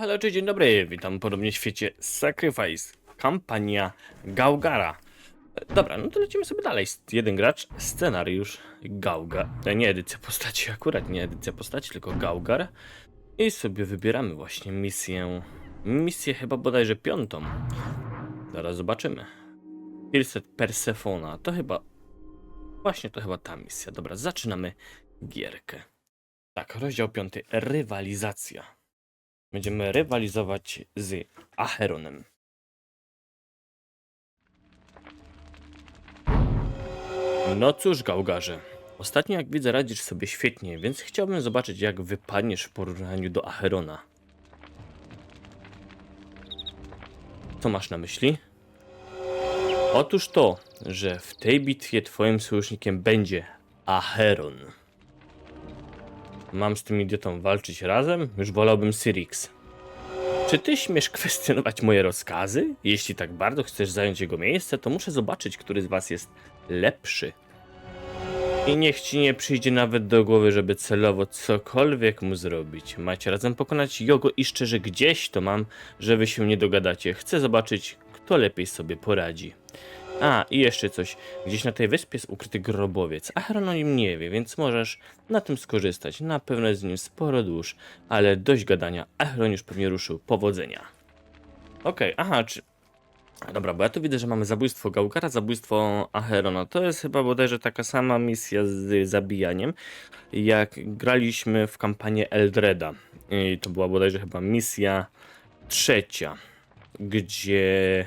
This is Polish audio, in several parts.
hello, cześć, dzień dobry, witam ponownie w świecie Sacrifice, kampania Gaugara. E, Dobra, no to lecimy sobie dalej. Jeden gracz, scenariusz Gauga, e, nie edycja postaci, akurat nie edycja postaci, tylko Gaugar. I sobie wybieramy właśnie misję, misję chyba bodajże piątą. Zaraz zobaczymy. Pilset Persefona, to chyba, właśnie to chyba ta misja. Dobra, zaczynamy gierkę. Tak, rozdział piąty, rywalizacja. Będziemy rywalizować z Acheronem. No cóż, Gaugarze. Ostatnio, jak widzę, radzisz sobie świetnie, więc chciałbym zobaczyć, jak wypadniesz w porównaniu do Acherona. Co masz na myśli? Otóż to, że w tej bitwie twoim sojusznikiem będzie Acheron. Mam z tym idiotą walczyć razem? Już wolałbym Syrix. Czy ty śmiesz kwestionować moje rozkazy? Jeśli tak bardzo chcesz zająć jego miejsce, to muszę zobaczyć, który z was jest lepszy. I niech ci nie przyjdzie nawet do głowy, żeby celowo cokolwiek mu zrobić. Macie razem pokonać Jogo i szczerze gdzieś to mam, że wy się nie dogadacie. Chcę zobaczyć, kto lepiej sobie poradzi. A, i jeszcze coś. Gdzieś na tej wyspie jest ukryty grobowiec. Acheron o nim nie wie, więc możesz na tym skorzystać. Na pewno jest z nim sporo dusz, ale dość gadania. Acheron już pewnie ruszył. Powodzenia. Okej, aha, czy... Dobra, bo ja tu widzę, że mamy zabójstwo Gaukara, zabójstwo Acherona. To jest chyba bodajże taka sama misja z zabijaniem, jak graliśmy w kampanię Eldreda. I to była bodajże chyba misja trzecia, gdzie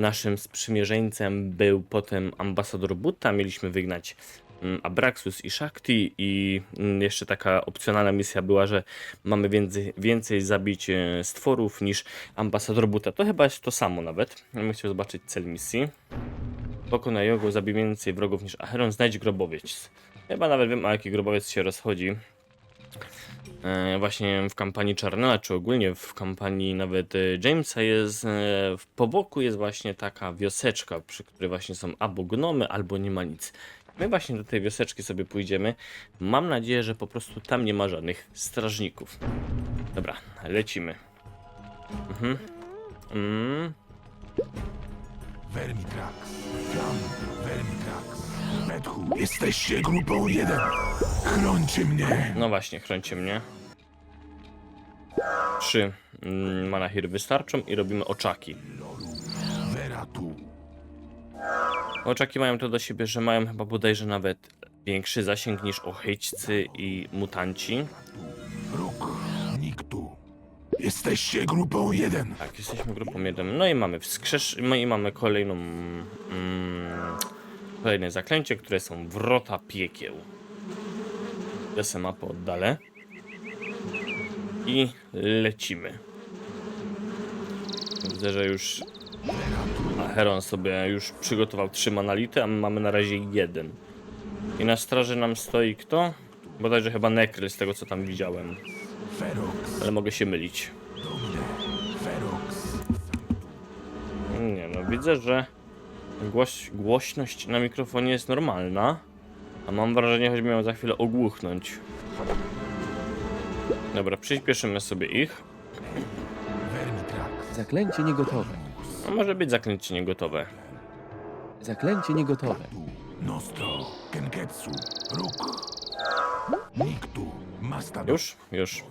naszym sprzymierzeńcem był potem ambasador Buta. Mieliśmy wygnać mm, Abraxus i Shakti i mm, jeszcze taka opcjonalna misja była, że mamy więcej, więcej zabić e, stworów niż ambasador Buta. To chyba jest to samo nawet. Ja bym chciał zobaczyć cel misji. Pokonaj Jogo, zabij więcej wrogów niż Acheron, znajdź grobowiec. Chyba nawet wiem, o jaki grobowiec się rozchodzi. E, właśnie w kampanii Czarnela, czy ogólnie w kampanii nawet e, Jamesa jest, e, w po boku jest właśnie taka wioseczka, przy której właśnie są albo gnomy, albo nie ma nic. My właśnie do tej wioseczki sobie pójdziemy. Mam nadzieję, że po prostu tam nie ma żadnych strażników. Dobra, lecimy. Mhm. Mm. Vermitrax, Vermitrax, Methu, jesteście grupą jeden. Chrońcie mnie. No właśnie, chrońcie mnie. Trzy mm, manahir wystarczą i robimy oczaki. Oczaki mają to do siebie, że mają chyba bodajże nawet większy zasięg niż ochyćcy i mutanci. Ruk, Niktu. Jesteście grupą jeden. Tak, jesteśmy grupą 1. No i mamy wskrzesz... No i mamy kolejną... Mm, kolejne zaklęcie, które są wrota piekieł. Ja se mapę oddalę. I lecimy. Widzę, że już Heron sobie już przygotował trzy manality, a my mamy na razie jeden. I na straży nam stoi kto? Bodajże chyba Nekry z tego co tam widziałem, ale mogę się mylić. Nie no, widzę, że głoś, głośność na mikrofonie jest normalna, a mam wrażenie, choć miał za chwilę ogłuchnąć. Dobra, przyspieszymy sobie ich. Zaklęcie niegotowe. A może być zaklęcie niegotowe. Zaklęcie niegotowe. Nostro, Kenketsu, Ruk, Niktu, Mastador, Już? Już.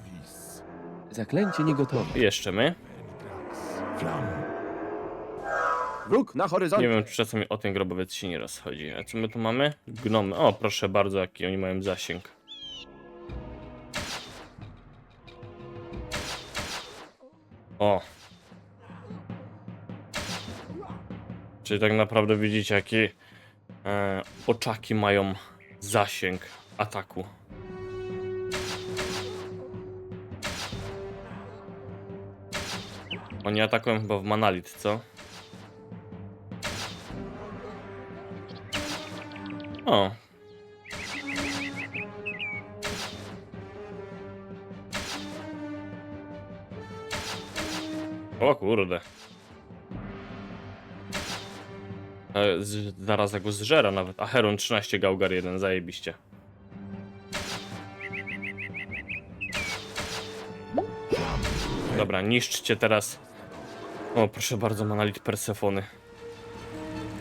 Zaklęcie niegotowe. I jeszcze my. Flam, Wróg na horyzoncie. Nie wiem, czy czasami o ten grobowiec się nie rozchodzi. A co my tu mamy? Gnomy. O, proszę bardzo, jaki oni mają zasięg. O. Czyli tak naprawdę widzicie, jakie e, oczaki mają zasięg ataku. Oni atakują chyba w Manalit, co? O. O kurde. E, z, zaraz go zżera nawet. A Heron 13 Gaugar 1, zajebiście. Dobra, niszczcie teraz. O, proszę bardzo, monalit Persefony.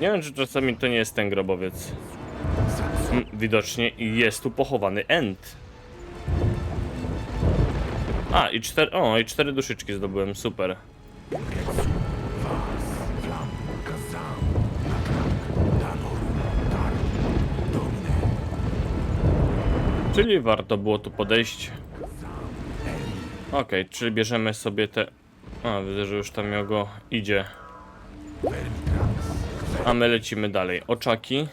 Nie wiem, czy czasami to nie jest ten grobowiec. Widocznie jest tu pochowany End. A, i cztery, o, i cztery duszyczki zdobyłem, super. Czyli warto było tu podejść. Okej, czyli bierzemy sobie te... A, widzę, że już tam go idzie. A my lecimy dalej. Oczaki.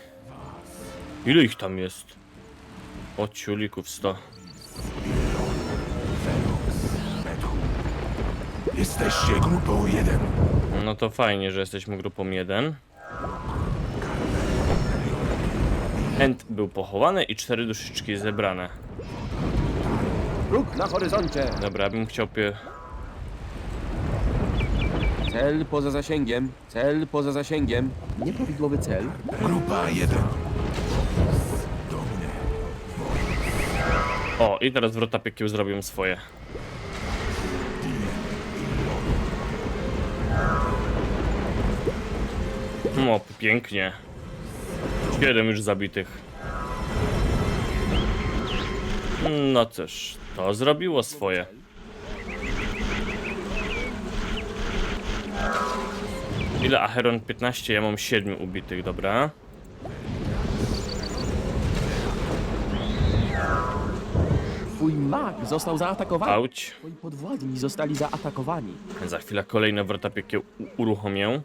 Ile ich tam jest? O ciulików 100. Jesteście grupą 1. No to fajnie, że jesteśmy grupą 1. Ent był pochowany i cztery duszyczki zebrane. Róg na horyzoncie. Dobra, bym chciał pie... Cel poza zasięgiem. Cel poza zasięgiem. Nieprawidłowy cel. Grupa 1. O, i teraz wrota piekieł zrobią swoje. No, pięknie. Siedem już zabitych. No cóż, to zrobiło swoje. Ile Acheron? 15, ja mam 7 ubitych, dobra. Twój mag został zaatakowany. Auć. Twoi podwładni zostali zaatakowani. Za chwilę kolejne wrota piekieł u- uruchomię.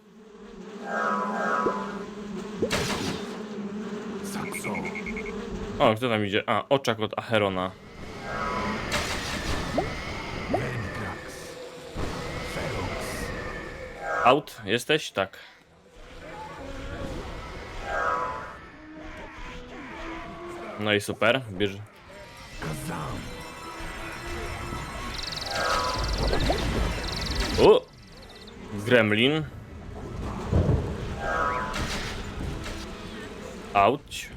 O, kto tam idzie? A, oczak od Acherona. Out, jesteś? Tak. No i super, bierz. O! Gremlin. Auć.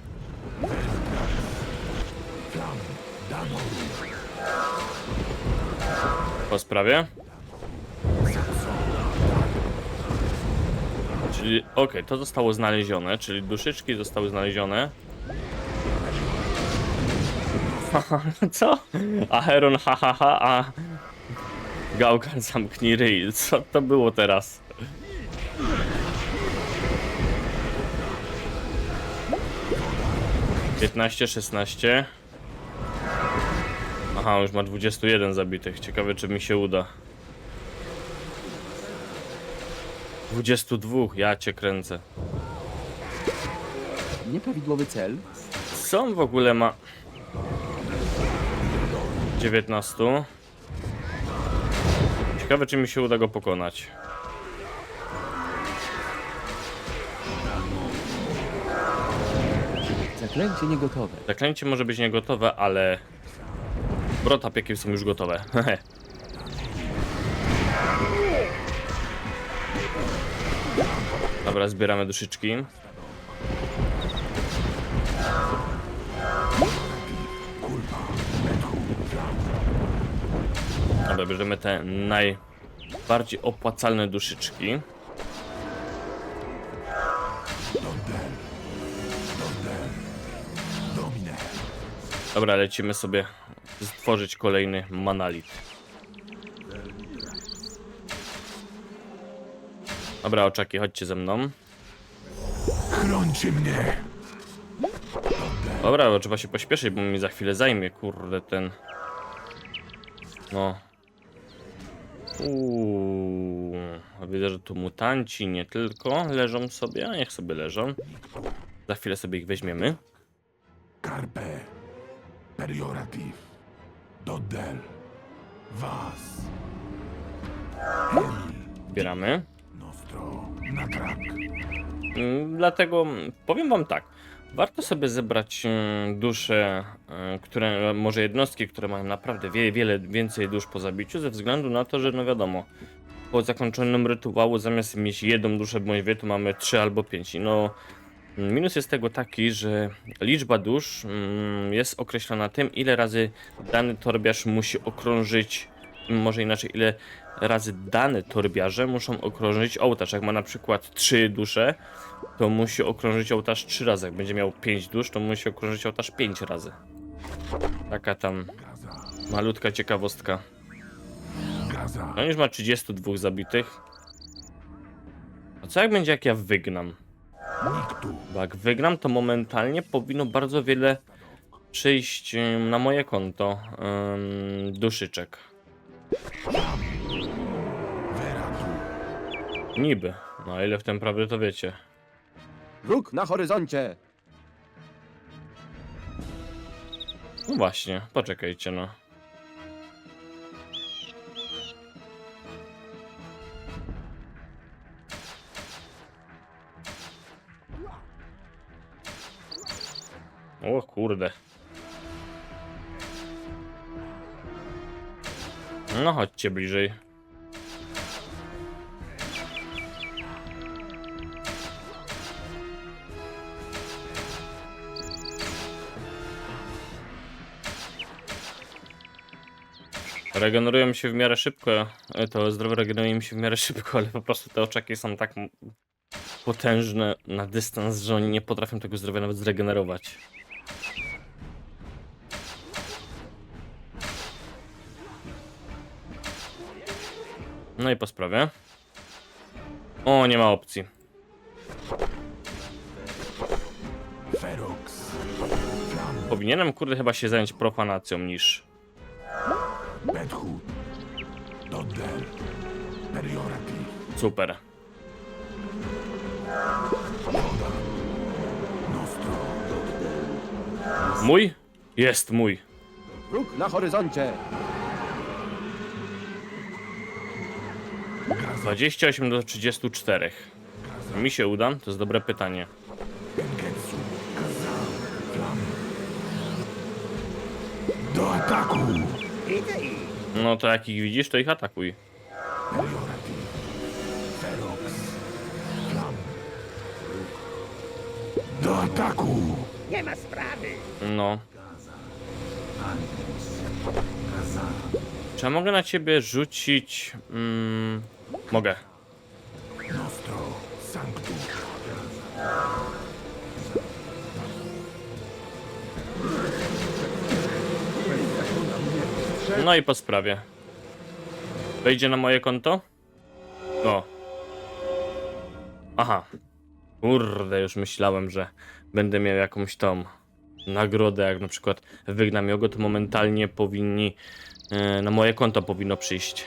Po sprawie. Czyli, okej, to zostało znalezione, czyli duszyczki zostały znalezione. Co? Acheron, ha, ha, ha, a Gałgan zamknij ryj. Co to było teraz? Piętnaście, szesnaście. Aha, już ma 21 zabitych. Ciekawe, czy mi się uda. 22, ja cię kręcę. Nieprawidłowy cel. Co on w ogóle ma? 19. Ciekawe, czy mi się uda go pokonać. Zaklęcie niegotowe. Zaklęcie może być niegotowe, ale... Brota piekieł są już gotowe. Dobra, zbieramy duszyczki. Dobra, bierzemy te najbardziej opłacalne duszyczki. Dobra, lecimy sobie stworzyć kolejny manalit. Dobra, oczaki, chodźcie ze mną. chrońcie mnie. Dobra, bo trzeba się pośpieszyć, bo mi za chwilę zajmie, kurde, ten... No. Uuu, a widzę, że tu mutanci nie tylko leżą sobie, a niech sobie leżą. Za chwilę sobie ich weźmiemy. Carpe, Periorativ, Dodel, Was, Hel, Zbieramy. Nostro, Natrak, Mm, Dlatego powiem wam tak. Warto sobie zebrać mm, dusze, y, które, może jednostki, które mają naprawdę wie, wiele więcej dusz po zabiciu, ze względu na to, że no wiadomo, po zakończonym rytuału zamiast mieć jedną duszę bądź dwie, to mamy trzy albo pięć. No, minus jest tego taki, że liczba dusz mm, jest określona tym, ile razy dany torbiarz musi okrążyć, może inaczej, ile razy dane torbiarze muszą okrążyć ołtarz. Jak ma na przykład 3 dusze, to musi okrążyć ołtarz 3 razy. Jak będzie miał 5 dusz, to musi okrążyć ołtarz 5 razy. Taka tam malutka ciekawostka. Gaza. No już ma 32 zabitych. A co jak będzie jak ja wygnam? Bo jak wygram, to momentalnie powinno bardzo wiele przyjść na moje konto ym, duszyczek. Niby. No a ile w tym prawdy to wiecie. Wróg na horyzoncie! No właśnie, poczekajcie no. O kurde. No chodźcie bliżej. Regenerują się w miarę szybko. e, To zdrowie regeneruje mi się w miarę szybko, ale po prostu te oczeki są tak potężne na dystans, że oni nie potrafią tego zdrowia nawet zregenerować. No i po sprawie. O, nie ma opcji. Powinienem, kurde, chyba się zająć profanacją niż... Bethud. Doddel. Periorativ. Super. Nostro. Mój? Jest mój. Wróg na horyzoncie! 28 do 34. Mi się uda? To jest dobre pytanie. Gengetsu. Gaza. Flam. Do ataku. No to jak ich widzisz, to ich atakuj. Periorativ. Ferox. Flam. Do ataku. No. Czy ja mogę na ciebie rzucić... Mm, mogę. Nostro. Sanctum. No i po sprawie. Wejdzie na moje konto? O. Aha. Kurde, już myślałem, że będę miał jakąś tą nagrodę, jak na przykład wygnam Jogo, to momentalnie powinni e, na moje konto powinno przyjść.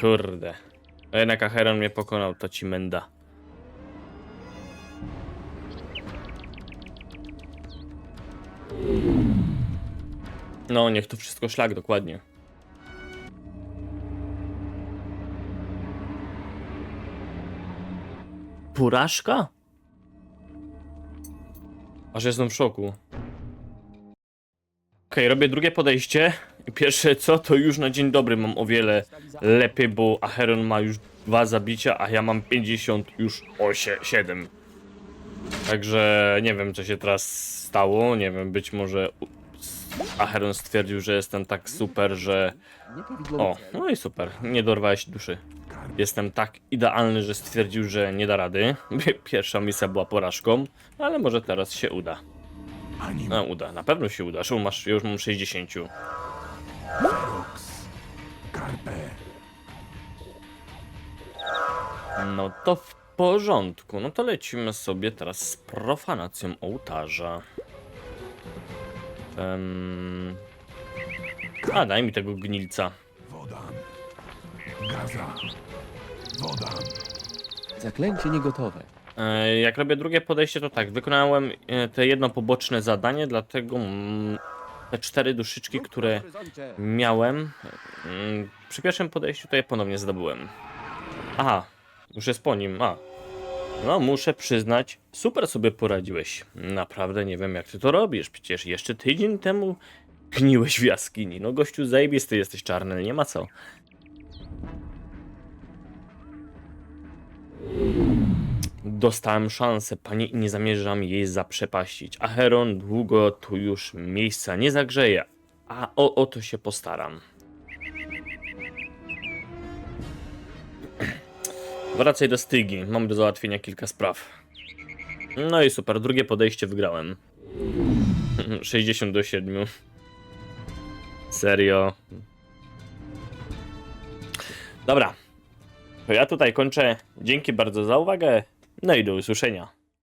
Kurde. A jednak Acheron mnie pokonał, to ci menda. No, niech to wszystko szlak, dokładnie. Porażka? Aż jestem w szoku. Okej, robię drugie podejście. I Pierwsze co, to już na dzień dobry mam o wiele lepiej, bo Acheron ma już dwa zabicia, a ja mam 50 już 8, 7. Także nie wiem, co się teraz stało. Nie wiem, być może Acheron stwierdził, że jestem tak super, że. O, no i super, nie dorwałeś duszy. Jestem tak idealny, że stwierdził, że nie da rady. Pierwsza misja była porażką, ale może teraz się uda. No, uda, na pewno się uda. Zresztą masz, już mam 60. Ferox. Carpe. No to w porządku. No to lecimy sobie teraz z profanacją ołtarza. Um... A, daj mi tego gnilca. Wodan. Gaza. Wodan. Zaklęcie niegotowe. E, Jak robię drugie podejście, to tak, wykonałem e, te jedno poboczne zadanie, dlatego mm, te cztery duszyczki, które miałem, mm, przy pierwszym podejściu to je ponownie zdobyłem. Aha, już jest po nim, a. No, muszę przyznać, super sobie poradziłeś. Naprawdę nie wiem, jak ty to robisz. Przecież jeszcze tydzień temu gniłeś w jaskini. No, gościu, zajebisty jesteś czarny, nie ma co. Dostałem szansę, panie, i nie zamierzam jej zaprzepaścić. A Heron długo tu już miejsca nie zagrzeje. A o, o to się postaram. Wracaj do Stygi. Mam do załatwienia kilka spraw. No i super, drugie podejście wygrałem. 60 do 7. Serio. Dobra. To ja tutaj kończę. Dzięki bardzo za uwagę. No i do usłyszenia.